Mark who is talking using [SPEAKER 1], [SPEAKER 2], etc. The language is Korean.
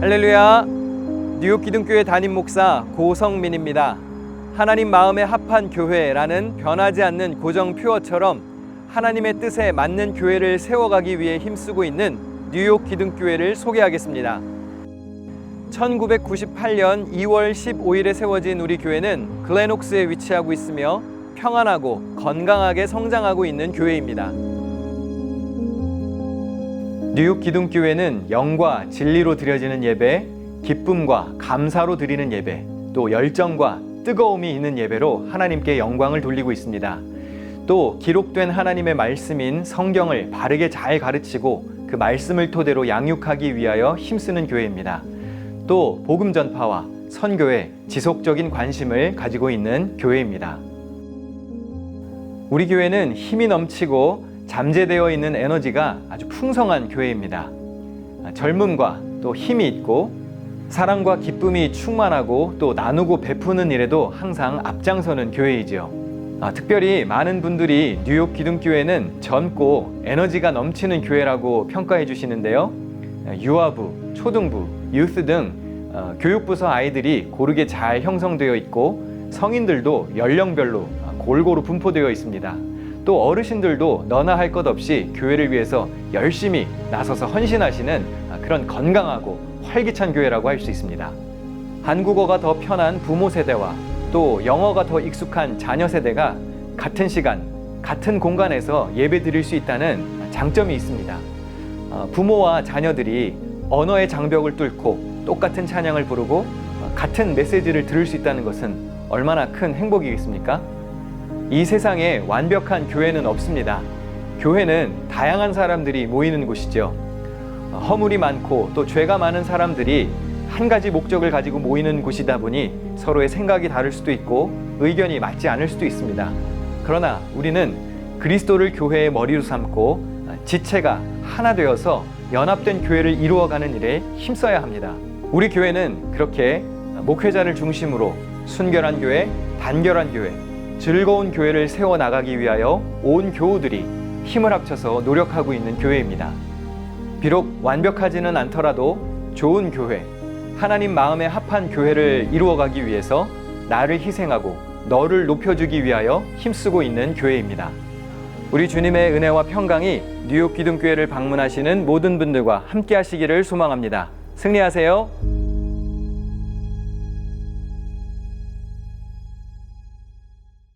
[SPEAKER 1] 할렐루야. 뉴욕 기둥교회 담임 목사 고성민입니다. 하나님 마음에 합한 교회라는 변하지 않는 고정 표어처럼 하나님의 뜻에 맞는 교회를 세워가기 위해 힘쓰고 있는 뉴욕 기둥교회를 소개하겠습니다. 1998년 2월 15일에 세워진 우리 교회는 글래녹스에 위치하고 있으며 평안하고 건강하게 성장하고 있는 교회입니다. 뉴욕 기둥교회는 영과 진리로 드려지는 예배, 기쁨과 감사로 드리는 예배, 또 열정과 뜨거움이 있는 예배로 하나님께 영광을 돌리고 있습니다. 또 기록된 하나님의 말씀인 성경을 바르게 잘 가르치고 그 말씀을 토대로 양육하기 위하여 힘쓰는 교회입니다. 또 복음 전파와 선교에 지속적인 관심을 가지고 있는 교회입니다. 우리 교회는 힘이 넘치고 잠재되어 있는 에너지가 아주 풍성한 교회입니다. 젊음과 또 힘이 있고 사랑과 기쁨이 충만하고 또 나누고 베푸는 일에도 항상 앞장서는 교회이지요. 아, 특별히 많은 분들이 뉴욕 기둥교회는 젊고 에너지가 넘치는 교회라고 평가해 주시는데요. 유아부, 초등부, 유스 등 어, 교육부서 아이들이 고르게 잘 형성되어 있고 성인들도 연령별로 골고루 분포되어 있습니다. 또 어르신들도 너나 할 것 없이 교회를 위해서 열심히 나서서 헌신하시는 그런 건강하고 활기찬 교회라고 할 수 있습니다. 한국어가 더 편한 부모 세대와 또 영어가 더 익숙한 자녀 세대가 같은 시간, 같은 공간에서 예배 드릴 수 있다는 장점이 있습니다. 어, 부모와 자녀들이 언어의 장벽을 뚫고 똑같은 찬양을 부르고 같은 메시지를 들을 수 있다는 것은 얼마나 큰 행복이겠습니까? 이 세상에 완벽한 교회는 없습니다. 교회는 다양한 사람들이 모이는 곳이죠. 허물이 많고 또 죄가 많은 사람들이 한 가지 목적을 가지고 모이는 곳이다 보니 서로의 생각이 다를 수도 있고 의견이 맞지 않을 수도 있습니다. 그러나 우리는 그리스도를 교회의 머리로 삼고 지체가 하나 되어서 연합된 교회를 이루어가는 일에 힘써야 합니다. 우리 교회는 그렇게 목회자를 중심으로 순결한 교회, 단결한 교회, 즐거운 교회를 세워 나가기 위하여 온 교우들이 힘을 합쳐서 노력하고 있는 교회입니다. 비록 완벽하지는 않더라도 좋은 교회, 하나님 마음에 합한 교회를 이루어가기 위해서 나를 희생하고 너를 높여주기 위하여 힘쓰고 있는 교회입니다. 우리 주님의 은혜와 평강이 뉴욕 기둥교회를 방문하시는 모든 분들과 함께 하시기를 소망합니다. 승리하세요.